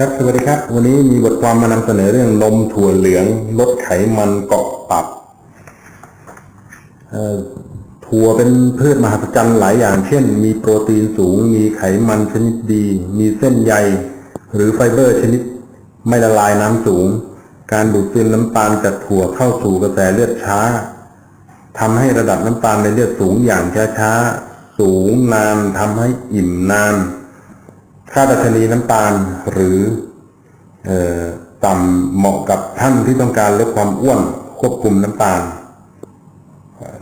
ครับสวัสดีครับ วันนี้มีบทความมานำเสนอเรื่องนมถั่วเหลืองลดไขมันเกาะตับถั่วเป็นพืชมหัศจรรย์หลายอย่าง เช่น มีโปรตีนสูง มีไขมันชนิดดี มีเส้นใย หรือไฟเบอร์ชนิดไม่ละลายน้ำสูง การดูดซึมน้ำตาลจากถั่วเข้าสู่กระแสเลือดช้าทำให้ระดับน้ำตาลในเลือดสูงอย่างช้าๆ สูงนานทำให้อิ่มนาน ค่าดัชนีน้ำตาลหรืออต่ำเหมาะกับท่านที่ต้องการลดความอ้วนควบคุมน้ำตาล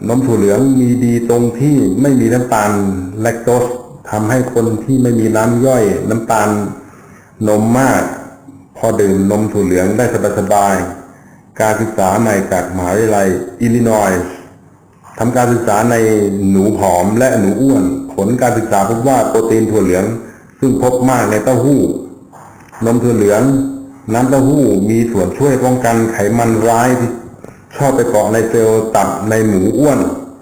นมถั่วเหลืองมีดีตรงที่ไม่มีน้ำตาลแลคโตสทำให้คนที่ไม่มีน้ำย่อยน้ำตาลนมมาก พอดื่มนมถั่วเหลืองได้สบายๆการศึกษาใหม่จากมหาวิทยาลัยอิลลินอยส์ทำการศึกษาในหนูผอมและหนูอ้วน ผลการศึกษาพบว่าโปรตีนถั่วเหลือง ซึ่งพบมากในเต้าหู้ นมถั่วเหลือง น้ำเต้าหู้มีส่วนช่วยป้องกันไขมันร้ายที่ชอบไปเกาะในเซลล์ตับในหมูอ้วน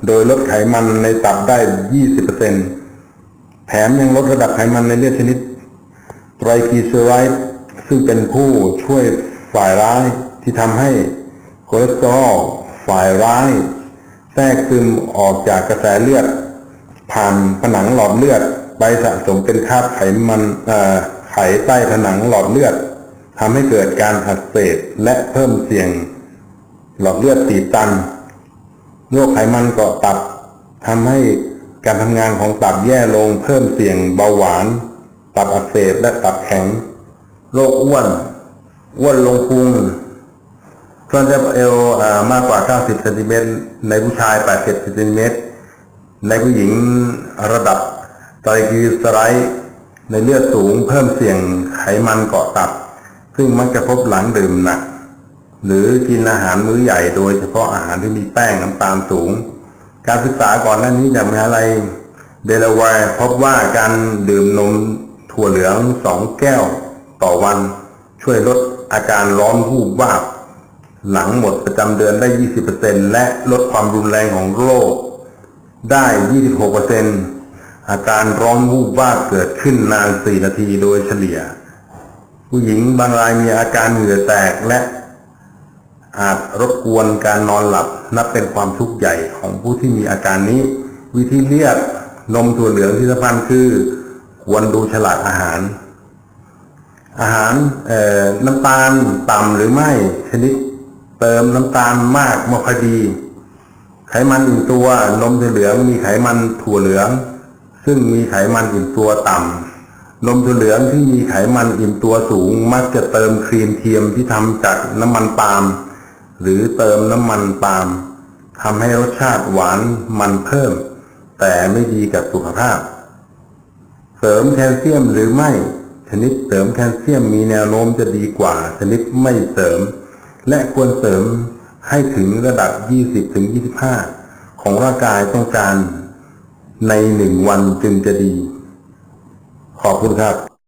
โดยลดไขมันในตับได้ 20%แถมยังลดระดับไขมันในเลือดชนิดไตรกลีเซอไรด์ซึ่งเป็นผู้ช่วยฝ่ายร้ายที่ทำให้คอเลสเตอรอลฝ่ายร้าย แทรกซึมออกจากกระแสเลือด ผ่านผนังหลอดเลือด ไปสะสมเป็นคราบไขมันเอ่ไขใต้ผนังหลอดเลือดทำให้เกิดการอักเสบและเพิ่มเสี่ยง หลอดเลือดตีบตันโรคไขมันเกาะตับทำให้การทำงานของตับแย่ลง เพิ่มเสี่ยงเบาหวาน ตับอักเสบและตับแข็ง โรคอ้วนอ้วนลงพุงส่วนจะเอวมากกว่า 90เซนติเมตรในผู้ชาย 80เซนติเมตรในผู้หญิงระดับ ไตรกลีเซอไรด์ในเลือดสูงเพิ่มเสี่ยงไขมันเกาะตับ ซึ่งมักจะพบหลังดื่มหนัก หรือกินอาหารมื้อใหญ่โดยเฉพาะอาหารที่มีแป้งน้ำตาลสูง การศึกษาก่อนหน้านี้จากมหาลัยเดลาแวร์พบว่าการดื่มนมถั่วเหลืองสองแก้วต่อวัน ช่วยลดอาการร้อนวูบวาบ หลังหมดประจำเดือนได้ 20%และลดความรุนแรงของโรคได้ 26% อาการร้อนวูบวาบเกิดขึ้นนาน4นาทีโดยเฉลี่ย ผู้หญิงบางรายมีอาการเหงื่อแตกและอาจรบกวนการนอนหลับนับเป็นความทุกข์ใหญ่ของผู้ที่มีอาการนี้ วิธีเลือกนมถั่วเหลืองที่สำคัญคือ ควรดูฉลากอาหาร อาหารน้ำตาลต่ำหรือไม่ชนิดเติมน้ำตาลมากม่ค่อดี ไขมันอิ่มตัวนมถั่วเหลืองมีไขมันถั่วเหลือง ซึ่งมีไขมันอิ่มตัวต่ำนมถั่วเหลืองที่มีไขมันอิ่มตัวสูง มักจะเติมครีมเทียมที่ทำจากน้ำมันปาล์มหรือเติมน้ำมันปาล์มทำให้รสชาติหวานมันเพิ่ม แต่ไม่ดีกับสุขภาพ เสริมแคลเซียมหรือไม่ ชนิดเสริมแคลเซียมมีแนวโน้มจะดีกว่า ชนิดไม่เสริม และควรเสริมให้ถึงระดับ 20-25 ของร่างกายต้องการ ในหนึ่งวันจึงจะดี ขอบคุณครับ